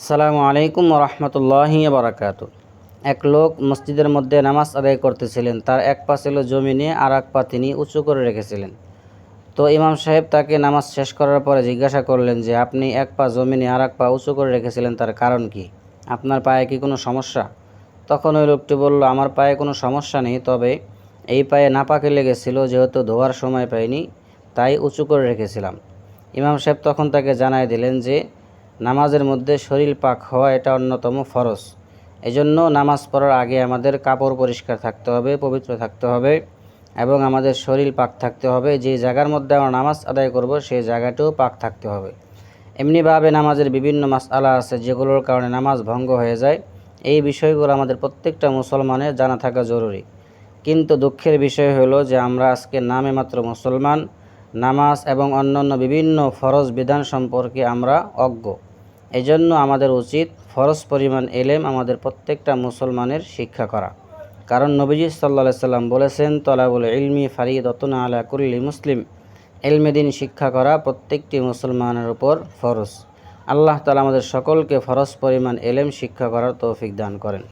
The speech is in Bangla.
আসসালামু আলাইকুম রহমতুল্লাহ বারাকাতু এক লোক মসজিদের মধ্যে নামাজ আদায় করতেছিলেন, তার এক পা ছিল জমিনে, আর এক পা তিনি উঁচু করে রেখেছিলেন। তো ইমাম সাহেব তাকে নামাজ শেষ করার পরে জিজ্ঞাসা করলেন যে, আপনি এক পা জমিনে আর এক পা উঁচু করে রেখেছিলেন, তার কারণ কি? আপনার পায়ে কি কোনো সমস্যা? তখন ওই লোকটি বলল, আমার পায়ে কোনো সমস্যা নেই, তবে এই পায়ে নাপাকে লেগেছিল, যেহেতু ধোয়ার সময় পাইনি, তাই উঁচু করে রেখেছিলাম। ইমাম সাহেব তখন তাকে জানাই দিলেন যে নামাজের মধ্যে শরীর পাক হওয়া এটা অন্যতম ফরজ। এজন্য নামাজ পড়ার আগে আমাদের কাপড় পরিষ্কার থাকতে হবে, পবিত্র থাকতে হবে এবং আমাদের শরীর পাক থাকতে হবে। যে জায়গার মধ্যে আমরা নামাজ আদায় করব, সেই জায়গাটাও পাক থাকতে হবে। এমনিভাবে নামাজের বিভিন্ন মাসআলা আছে যেগুলোর কারণে নামাজ ভঙ্গ হয়ে যায়। এই বিষয়গুলো আমাদের প্রত্যেকটা মুসলমানের জানা থাকা জরুরি। কিন্তু দুঃখের বিষয় হলো যে আমরা আজকে নামে মাত্র মুসলমান। নামাজ এবং অন্যান্য বিভিন্ন ফরজ বিধান সম্পর্কে আমরা অজ্ঞ। এজন্য আমাদের উচিত ফরজ পরিমাণ এলেম আমাদের প্রত্যেকটা মুসলমানের শিক্ষা করা। কারণ নবীজি সাল্লা সাল্লাম বলেছেন, তলাবুল ইলমি ফারিদতুন আলা কুল্লি মুসলিম। এলমেদিন শিক্ষা করা প্রত্যেকটি মুসলমানের উপর ফরজ। আল্লাহ তালা আমাদের সকলকে ফরজ পরিমাণ এলেম শিক্ষা করার তৌফিক দান করেন।